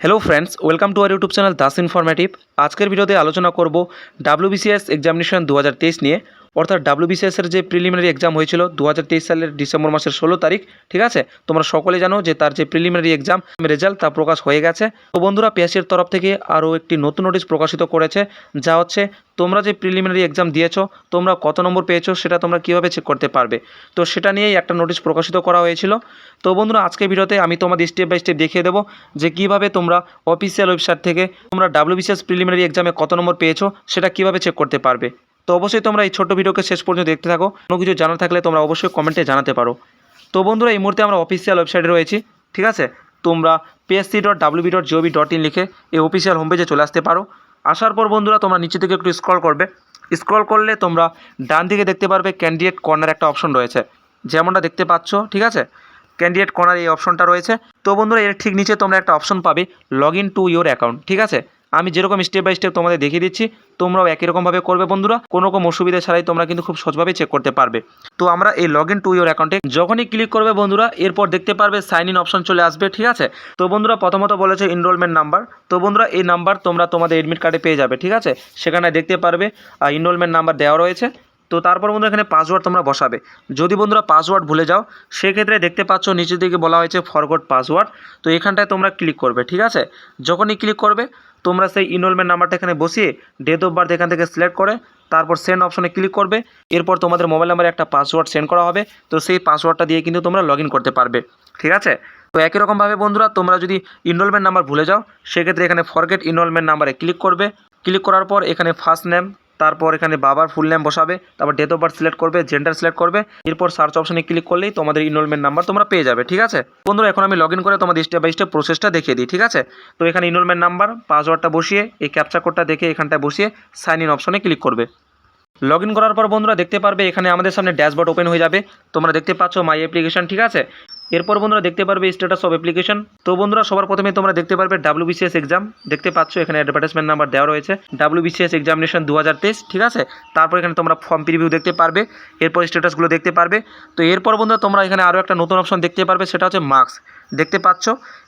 Hello friends welcome to our YouTube channel Das informative আজকের ভিডিওতে আলোচনা করব ডাব্লিউবিসিএস এক্সামিনেশন দু হাজার তেইশ নিয়ে। অর্থাৎ ডাব্লিউবিসিএস এর যে প্রিলিমিনারি এক্সাম হয়েছিল দু হাজার তেইশ সালের ডিসেম্বর মাসের ষোলো তারিখ, ঠিক আছে? তোমরা সকলে জানো যে তার যে প্রিলিমিনারি এক্সাম রেজাল্ট তা প্রকাশ হয়ে গেছে। তো বন্ধুরা পিএসসির তরফ থেকে আরও একটি নতুন নোটিশ প্রকাশিত করেছে, যা হচ্ছে তোমরা যে প্রিলিমিনারি এক্সাম দিয়েছ, তোমরা কত নম্বর পেয়েছ সেটা তোমরা কীভাবে চেক করতে পারবে? তো সেটা নিয়েই একটা নোটিশ প্রকাশিত করা হয়েছিল। তো বন্ধুরা, আজকে ভিডিওতে আমি তোমাদের স্টেপ বাই স্টেপ দেখিয়ে দেবো যে কীভাবে তোমরা অফিসিয়াল ওয়েবসাইট থেকে তোমরা ডাব্লিউবিসিএস প্রিলিমিনারি এক্সামে কত নম্বর পেয়েছ সেটা কীভাবে চেক করতে পারবে। তো অবশ্যই তোমরা এই ছোট্ট ভিডিওকে শেষ পর্যন্ত দেখতে থাকো। কোনো কিছু জানা থাকলে তোমরা অবশ্যই কমেন্টে জানাতে পারো। তো বন্ধুরা, এই মুহূর্তে আমরা অফিসিয়াল ওয়েবসাইটে রয়েছি, ঠিক আছে? তোমরা PSC dot WB dot gov dot in লিখে এই অফিসিয়াল হোম পেজে চলে আসতে পারো। আসার পর বন্ধুরা, তোমরা নিচে থেকে একটু স্ক্রল করবে। স্ক্রল করলে তোমরা ডান দিকে দেখতে পারবে ক্যান্ডিডেট কর্নার একটা অপশন রয়েছে। যেমনটা দেখতে পাচ্ছ, ঠিক আছে? ক্যান্ডিডেট কর্নার এই অপশনটা রয়েছে। তো বন্ধুরা, এর ঠিক নিচে তোমরা একটা অপশন পাবে log in to your account ঠিক আছে? আমি যেরকম স্টেপ বাই স্টেপ তোমাদের দেখিয়ে দিচ্ছি, তোমরাও একই রকমভাবে করবে বন্ধুরা। কোনো রকম অসুবিধা ছাড়াই তোমরা কিন্তু খুব সহজভাবে চেক করতে পারবে। তো আমরা এই লগ ইন টু ইউর অ্যাকাউন্টে যখনই ক্লিক করবে বন্ধুরা, এরপর দেখতে পারবে সাইন ইন অপশন চলে আসবে, ঠিক আছে? তো বন্ধুরা, প্রথমত বলেছে এনরোলমেন্ট নাম্বার তো বন্ধুরা, এই নাম্বার তোমরা তোমাদের এডমিট কার্ডে পেয়ে যাবে, ঠিক আছে? সেখানে দেখতে পারবে এনরোলমেন্ট নাম্বার দেওয়া রয়েছে। তো তারপর বন্ধুরা, এখানে পাসওয়ার্ড তোমরা বসাবে। যদি বন্ধুরা পাসওয়ার্ড ভুলে যাও, সেক্ষেত্রে দেখতে পাচ্ছ, নিচের দিকে বলা হয়েছে ফরগট পাসওয়ার্ড তো এখানটায় তোমরা ক্লিক করবে, ঠিক আছে? যখনই ক্লিক করবে তোমরা সেই ইনরোলমেন্ট নাম্বারটা এখানে বসিয়ে ডেট অফ বার্থ এখান থেকে সিলেক্ট করে, তারপর সেন্ড অপশনে ক্লিক করবে। এরপর তোমাদের মোবাইল নাম্বারে একটা পাসওয়ার্ড সেন্ড করা হবে। তো সেই পাসওয়ার্ডটা দিয়ে কিন্তু তোমরা লগ করতে পারবে। ঠিক আছে? তো একই রকমভাবে বন্ধুরা, তোমরা যদি ইনরোলমেন্ট নাম্বার ভুলে যাও, সেক্ষেত্রে এখানে ফরগেট ইনরোলমেন্ট নাম্বারে ক্লিক করবে। ক্লিক করার পর এখানে ফার্স্ট নেম তারপর এখানে বাবার ফুল নেম বসাবে, তারপর ডেট অফ বার্থ সিলেক্ট করবে জেন্ডার সিলেক্ট করবে, এরপর সার্চ অপশনে ক্লিক করলেই তোমাদের ইনরোলমেন্ট নাম্বার তোমরা পেয়ে যাবে, ঠিক আছে? বন্ধুরা, এখন আমি লগ করে তোমাদের স্টেপ বাই স্টেপ প্রসেসটা দেখিয়ে দিই, ঠিক আছে? তো এখানে ইনরোলমেন্ট নাম্বার পাসওয়ার্ডটা বসিয়ে, এই ক্যাপচা কোডটা দেখে এখানটায় বসিয়ে সাইন ইন অপশনে ক্লিক করবে। লগ করার পর বন্ধুরা, দেখতে পারবে এখানে আমাদের সামনে ড্যাশবোর্ড ওপেন হয়ে যাবে, তোমরা দেখতে পাচ্ছ মাই অ্যাপ্লিকেশন ঠিক আছে? এরপর বন্ধুরা দেখতে পারবে স্ট্যাটাস অফ অ্যাপ্লিকেশন তো বন্ধুরা, সবার প্রথমে তোমরা দেখতে পারবে ডাব্লিউবিসিএস এক্সাম দেখতে পাচ্ছ, এখানে অ্যাডভার্টাইজমেন্ট নাম্বার দেওয়া রয়েছে। ডাব্লিউবিসিএস এক্সামিনেশন দু ঠিক আছে? তারপর এখানে তোমরা ফর্ম প্রিভিউ দেখতে পারবে। এরপর স্ট্যাটাসগুলো দেখতে পারবে। তো এরপর বন্ধুরা, তোমরা এখানে আরও একটা নতুন অপশন দেখতে পারবে, সেটা হচ্ছে মার্কস দেখতে পাচ্ছ,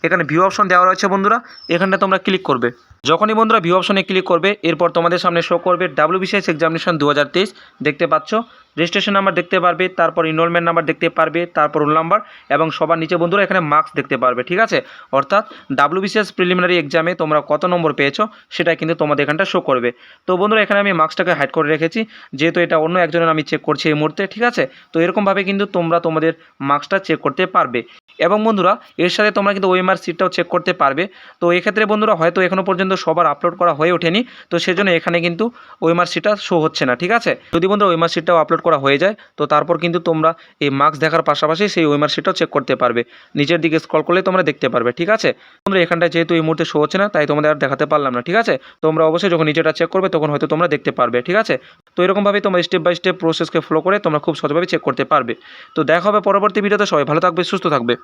এখানে ভিউ অপশন দেওয়া রয়েছে বন্ধুরা। এখানটা তোমরা ক্লিক করবে। যখনই বন্ধুরা ভিউ অপশনে ক্লিক করবে, এরপর তোমাদের সামনে শো করবে ডাব্লিউবিসিএস এক্সামিনেশন দু হাজার তেইশ। দেখতে পাচ্ছ রেজিস্ট্রেশন নাম্বার দেখতে পারবে, তারপর ইনরোলমেন্ট নাম্বার দেখতে পারবে, তারপর রোল নাম্বার এবং সবার নিচে বন্ধুরা এখানে মার্কস দেখতে পারবে, ঠিক আছে? অর্থাৎ ডাব্লিউবিসিএস প্রিলিমিনারি এক্সামে তোমরা কত নম্বর পেয়েছ সেটা কিন্তু তোমাদের এখানটা শো করবে। তো বন্ধুরা এখানে আমি মার্কসটাকে হাইড করে রেখেছি, যেহেতু এটা অন্য একজনের আমি চেক করছি এই মুহূর্তে, ঠিক আছে? তো এরকমভাবে কিন্তু তোমরা তোমাদের মার্কসটা চেক করতে পারবে। এবং বন্ধুরা, এর সাথে তোমরা কিন্তু ওএমআর সিটটাও চেক করতে পারবে। তো এক্ষেত্রে বন্ধুরা হয়তো এখনও পর্যন্ত সবার আপলোড করা হয়ে ওঠেনি, তো সেজন্য এখানে কিন্তু ওএমআর সিটটা শো হচ্ছে না, ঠিক আছে? যদি বন্ধুরা ওএমআর সিটটাও আপলোড করা হয়ে যায়, তো তারপর কিন্তু তোমরা এই মার্কস দেখার পাশাপাশি সেই ওয়েমার শিটটাও চেক করতে পারবে। নিচের দিকে স্ক্রল করলে তোমরা দেখতে পারবে, ঠিক আছে? তোমরা এখানটা যেহেতু এই মুহূর্তে শো হচ্ছে না, তাই তোমাদের আর দেখাতে পারলাম না, ঠিক আছে? তোমরা অবশ্যই যখন নিচেটা চেক করবে, তখন হয়তো তোমরা দেখতে পারবে, ঠিক আছে? তো এরকমভাবে তোমরা স্টেপ বাই স্টেপ প্রসেসকে ফলো করে তোমরা খুব সহজভাবে চেক করতে পারবে। তো দেখা হবে পরবর্তী ভিডিওতে সবাই ভালো থাকবে, সুস্থ থাকবে।